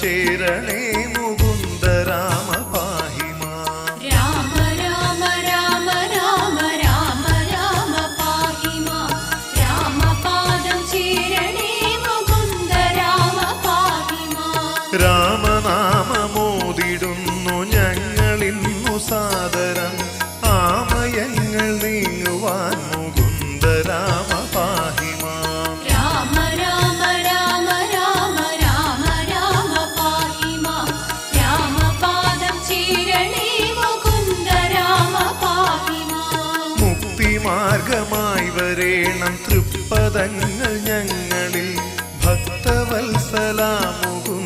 ചേരണേ മുകുന്ദ രാമ പാഹിമാം രാമ രാമ രാമ രാമ ചേരണേ മുകുന്ദ ഞങ്ങളിന്നു സാദരം. ആമയങ്ങൾ മുക്തിമാർഗമായി വരേണം തൃപ്പദങ്ങൾ ഞങ്ങളിൽ ഭക്തവത്സല മുകുന്ദ